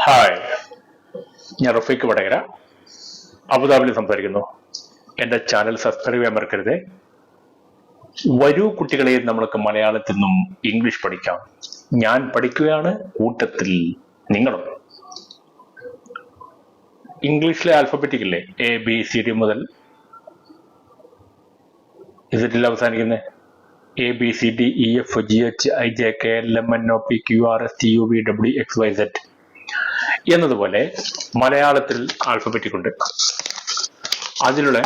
Hi. ഞാൻ റഫീഖ് വടകര. അബുദാബിയിൽ സംസാരിക്കുന്നു. എന്റെ ചാനൽ സബ്സ്ക്രൈബ് ചെയ്യാൻ മറക്കരുത്. വരൂ കുട്ടികളെ നമ്മൾക്ക് മലയാളത്തിൽ നിന്നും ഇംഗ്ലീഷ് പഠിക്കാം. ഞാൻ പഠിക്കുകയാണ് കൂട്ടത്തിൽ നിങ്ങളും. ഇംഗ്ലീഷിലെ ആൽഫബറ്റിക് ഇല്ലേ? എ ബി സി ഡി മുതൽ. ഇസറ്റിൽ അവസാനിക്കുന്നത് A B C D E F G H I J K L M N O P Q R S T U V W X Y Z എന്നതുപോലെ മലയാളത്തിൽ alphabetic ഉണ്ട് അതിലുള്ള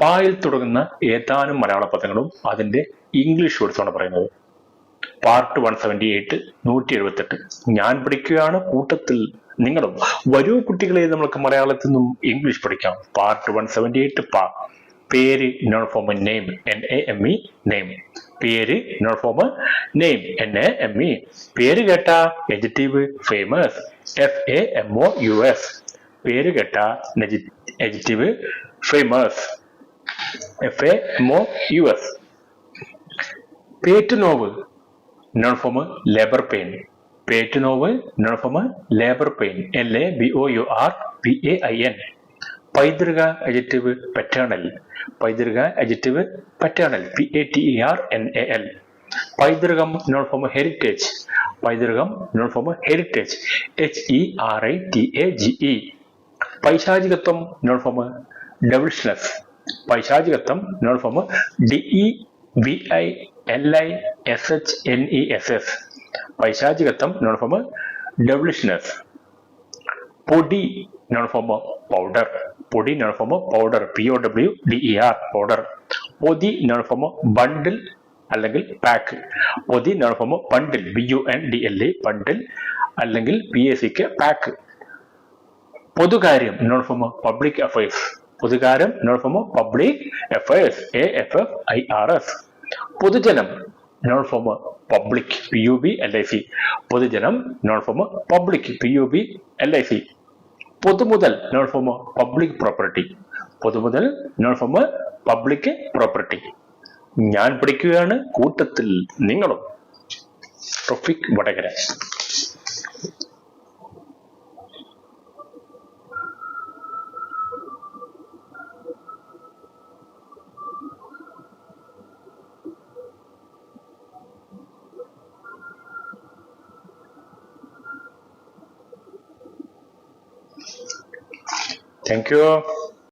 പായിൽ തുടങ്ങുന്ന ഏതാനും മലയാള പദങ്ങളും അതിന്റെ ഇംഗ്ലീഷ് വേർഡ്സാണ് പറയുന്നത്. പാർട്ട് വൺ സെവന്റി എയ്റ്റ് നൂറ്റി എഴുപത്തെട്ട് ഞാൻ പഠിക്കുകയാണ് കൂട്ടത്തിൽ നിങ്ങളും വരൂ കുട്ടികളെ നമ്മൾക്ക് മലയാളത്തിൽ നിന്നും ഇംഗ്ലീഷ് പഠിക്കാം. പാർട്ട് വൺ സെവന്റി എയ്റ്റ് പാ. പേര് noun form name N A M E name പേര് noun form name N A M E പേര് കേട്ട adjective famous F A M O U S പേര് കേട്ട adjective famous F A M O U S പേറ്റ് നോവ് form labour pain പേറ്റ് now form labour pain L A B O U R P A I N പൈതൃക adjective paternal പൈതൃക adjective paternal P A T E R N A L പൈതൃകം noun form heritage പൈതൃകം noun form heritage H E R I T A G E പൈശാചികത്വം noun form devilishness പൈശാചികത്വം noun form D E V I L I S H N E S S പൈശാചികത്വം noun form devilishness പൊടി noun form powder പൊടി noun form powder P O W D E R powder പൊതി noun form bundle അല്ലെങ്കിൽ pack പൊതി noun form bundle B U N D L A bundle അല്ലെങ്കിൽ P S sick pack പൊതുകാര്യം noun form public affairs പൊതുകാര്യം noun form public affairs A F F I R S പൊതുജനം noun form public P U B L I C പൊതുജനം noun form public P U B L I C പൊതുമുതൽ noun form public property പൊതുമുതൽ noun form public property ഞാൻ പഠിക്കുകയാണ് കൂട്ടത്തിൽ നിങ്ങളും. വടകര.